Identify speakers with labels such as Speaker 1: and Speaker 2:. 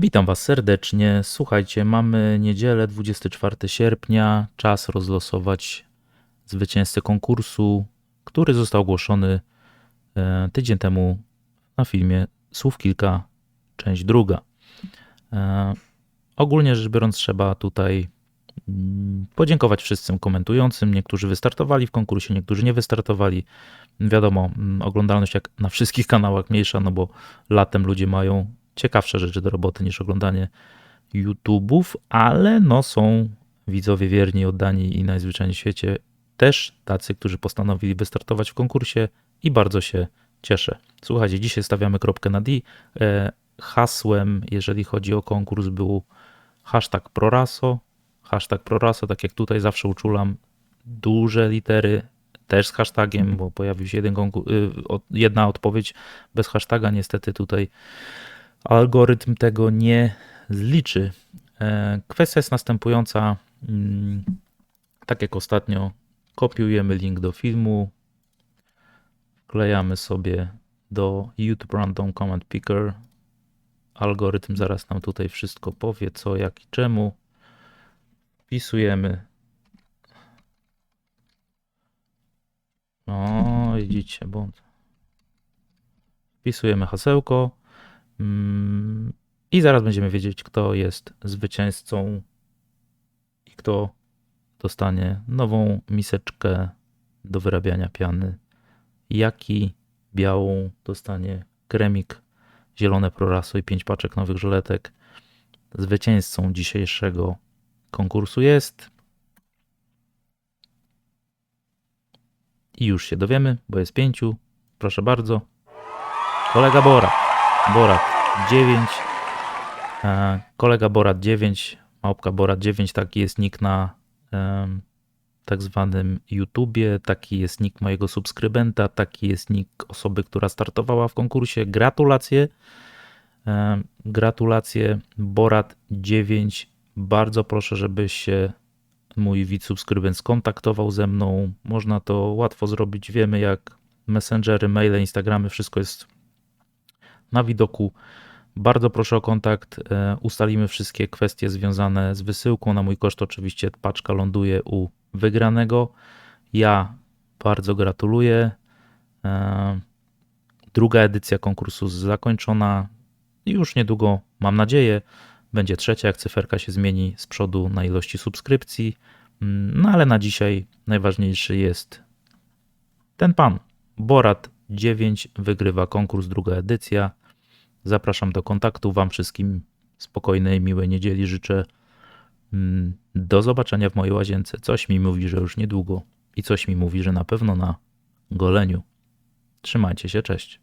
Speaker 1: Witam Was serdecznie. Słuchajcie, mamy niedzielę 24 sierpnia. Czas rozlosować zwycięzcę konkursu, który został ogłoszony e, tydzień temu na filmie Słów Kilka, część druga. E, Ogólnie rzecz biorąc, trzeba tutaj mm, podziękować wszystkim komentującym. Niektórzy wystartowali w konkursie, niektórzy nie wystartowali. Wiadomo, mm, oglądalność jak na wszystkich kanałach mniejsza, no bo latem ludzie mają ciekawsze rzeczy do roboty niż oglądanie YouTube'ów, ale no są widzowie wierni, oddani i najzwyczajniej w świecie też tacy, którzy postanowili wystartować w konkursie i bardzo się cieszę. Słuchajcie, dzisiaj stawiamy kropkę na D. E, Hasłem, jeżeli chodzi o konkurs, był hashtag Proraso. Hashtag Proraso, tak jak tutaj zawsze uczulam, duże litery też z hashtagiem, bo pojawił się jeden y, jedna odpowiedź bez hashtaga. Niestety tutaj algorytm tego nie zliczy. E, Kwestia jest następująca. Mm, Tak jak ostatnio, kopiujemy link do filmu, wklejamy sobie do YouTube Random Comment Picker. Algorytm zaraz nam tutaj wszystko powie, co, jak i czemu. Wpisujemy. O, widzicie, bo wpisujemy hasełko. Mm, I zaraz będziemy wiedzieć, kto jest zwycięzcą i kto dostanie nową miseczkę do wyrabiania piany. Jaki białą dostanie kremik, zielone proraso i pięć paczek nowych żyletek. Zwycięzcą dzisiejszego konkursu jest. I już się dowiemy, bo jest pięciu. Proszę bardzo. Kolega Borat. Borat 9. E, kolega Borat 9. Małpka Borat 9. Taki jest nick na tak zwanym YouTubie. Taki jest nick mojego subskrybenta. Taki jest nick osoby, która startowała w konkursie. Gratulacje. E, Gratulacje Borat 9. Bardzo proszę, żebyś się mój widz subskrybent skontaktował ze mną. Można to łatwo zrobić. Wiemy jak messengery, maile, Instagramy, wszystko jest na widoku. Bardzo proszę o kontakt. e, Ustalimy wszystkie kwestie związane z wysyłką. Na mój koszt oczywiście paczka ląduje u wygranego. Ja bardzo gratuluję. E, Druga edycja konkursu zakończona. I Już niedługo, mam nadzieję, będzie trzecia, jak cyferka się zmieni z przodu na ilości subskrypcji. Mm, No ale na dzisiaj najważniejszy jest ten pan. Borat 9 wygrywa konkurs, druga edycja. Zapraszam do kontaktu. Wam wszystkim spokojnej, miłej niedzieli życzę. Mm, Do zobaczenia w mojej łazience. Coś mi mówi, że już niedługo i coś mi mówi, że na pewno na goleniu. Trzymajcie się, cześć.